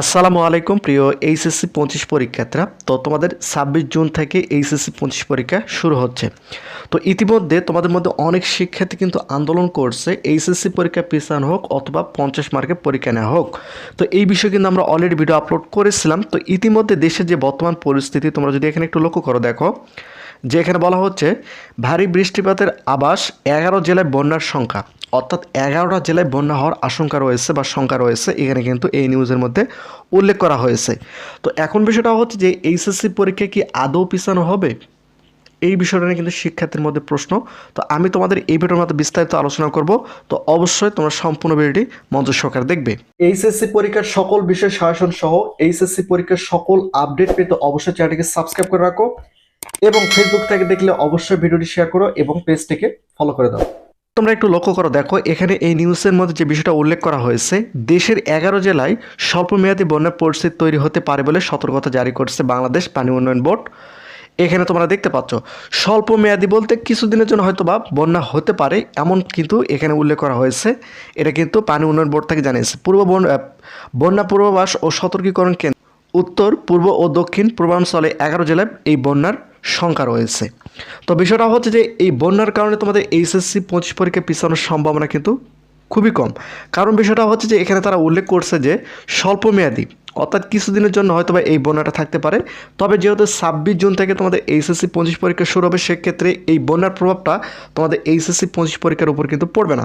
আসসালামু আলাইকুম, প্রিয় এইচএসসি পঁচিশ পরীক্ষার্থীরা। তো তোমাদের ছাব্বিশ জুন থেকে এইচএসসি পঁচিশ পরীক্ষা শুরু হচ্ছে। তো ইতিমধ্যে তোমাদের মধ্যে অনেক শিক্ষার্থী কিন্তু আন্দোলন করছে, এইচএসসি পরীক্ষা পিছানো হোক অথবা পঞ্চাশ মার্কের পরীক্ষা নেওয়া হোক। তো এই বিষয়ে কিন্তু আমরা অলরেডি ভিডিও আপলোড করেছিলাম। তো ইতিমধ্যে দেশের যে বর্তমান পরিস্থিতি, তোমরা যদি এখানে একটু লক্ষ্য করো দেখো যে এখানে বলা হচ্ছে, ভারী বৃষ্টিপাতের আবাস এগারো জেলায় বন্যার সংখ্যা। অর্থাৎ এগারোটা জেলায় বন্যা হওয়ার আশঙ্কা রয়েছে বা শঙ্কা রয়েছে, এখানে কিন্তু এই নিউজের মধ্যে উল্লেখ করা হয়েছে। তো এখন বিষয়টা হচ্ছে যে এইচএসসি পরীক্ষা কি আদৌ পিছানো হবে? এই বিষয়টা নিয়ে কিন্তু শিক্ষার্থীর মধ্যে প্রশ্ন। তো আমি তোমাদের এই ভিডিওর মধ্যে বিস্তারিত আলোচনা করব। তো অবশ্যই তোমরা সম্পূর্ণ ভিডিওটি মঞ্চ সহকারে দেখবে। এইচএসসি পরীক্ষার সকল বিষয় শাসন সহ এইচএসসি পরীক্ষার সকল আপডেট পেতে অবশ্যই চ্যানেলটিকে সাবস্ক্রাইব করে রাখো এবং ফেসবুক থেকে দেখলে অবশ্যই ভিডিওটি শেয়ার করো এবং পেজটিকে ফলো করে দাও। তোমরা একটু লক্ষ্য করো, দেখো এখানে এই নিউজের মধ্যে যে বিষয়টা উল্লেখ করা হয়েছে, দেশের এগারো জেলায় স্বল্পমেয়াদী বন্যার পরিস্থিতি তৈরি হতে পারে বলে সতর্কতা জারি করছে বাংলাদেশ পানি উন্নয়ন বোর্ড। এখানে তোমরা দেখতে পাচ্ছ স্বল্প মেয়াদি বলতে কিছুদিনের জন্য হয়তো বা বন্যা হতে পারে, এমন কিন্তু এখানে উল্লেখ করা হয়েছে। এটা কিন্তু পানি উন্নয়ন বোর্ড থেকে জানিয়েছে। পূর্ব বন- বন্যা পূর্বাভাস ও সতর্কীকরণ কেন্দ্র, উত্তর, পূর্ব ও দক্ষিণ পূর্বাঞ্চলে এগারো জেলায় এই বন্যার সংখ্যা রয়েছে। তো বিষয়টা হচ্ছে যে, এই বন্যার কারণে তোমাদের এইচএসসি পঁচিশ পরীক্ষা পিছানোর সম্ভাবনা কিন্তু খুবই কম। কারণ বিষয়টা হচ্ছে যে, এখানে তারা উল্লেখ করছে যে, স্বল্পমেয়াদী অর্থাৎ কিছুদিনের জন্য হয়তো বা এই বন্যাটা থাকতে পারে। তবে যেহেতু ছাব্বিশ জুন থেকে তোমাদের এইচএসসি পঁচিশ পরীক্ষা শুরু হবে, সেক্ষেত্রে এই বন্যার প্রভাবটা তোমাদের এইচএসসি পঁচিশ পরীক্ষার উপর কিন্তু পড়বে না।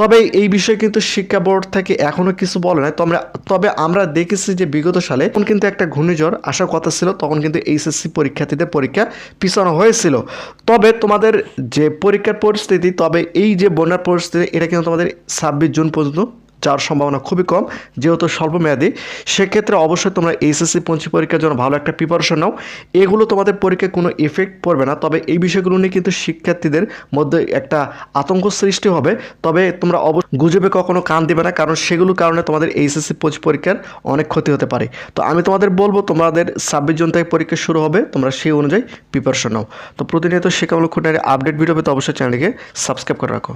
তবে এই বিষয়ে কিন্তু শিক্ষা বোর্ড থেকে এখনও কিছু বলে নাই। তবে তবে আমরা দেখেছি যে বিগত সালে তখন কিন্তু একটা ঘূর্ণিঝড় আসার কথা ছিল, তখন কিন্তু এইচএসসি পরীক্ষার্থীদের পরীক্ষা পিছানো হয়েছিল। তবে তোমাদের যে পরীক্ষার পরিস্থিতি, তবে এই যে বন্যার পরিস্থিতি, এটা কিন্তু তোমাদের ছাব্বিশ জুন পর্যন্ত যাওয়ার সম্ভাবনা খুবই কম, যেহেতু স্বল্পমেয়াদী সেক্ষেত্রে অবশ্যই তোমরা এইচএসসি পঞ্চী পরীক্ষার জন্য ভালো একটা প্রিপারেশন নাও। এগুলো তোমাদের পরীক্ষায় কোনো এফেক্ট পড়বে না, তবে এই বিষয়গুলো নিয়ে কিন্তু শিক্ষার্থীদের মধ্যে একটা আতঙ্ক সৃষ্টি হবে। তবে তোমরা অব গুজবে কখনো কান দেবে না, কারণ সেগুলোর কারণে তোমাদের এইচএসসি পঁচিশ পরীক্ষার অনেক ক্ষতি হতে পারে। তো আমি তোমাদের বলব, তোমাদের ছাব্বিশ জন থেকে পরীক্ষা শুরু হবে, তোমরা সেই অনুযায়ী প্রিপারেশন নাও। তো প্রতিনিয়ত শিক্ষামূলক খুঁটিনাটি আপডেট ভিডিও পেতে অবশ্যই চ্যানেলকে সাবস্ক্রাইব করে রাখো।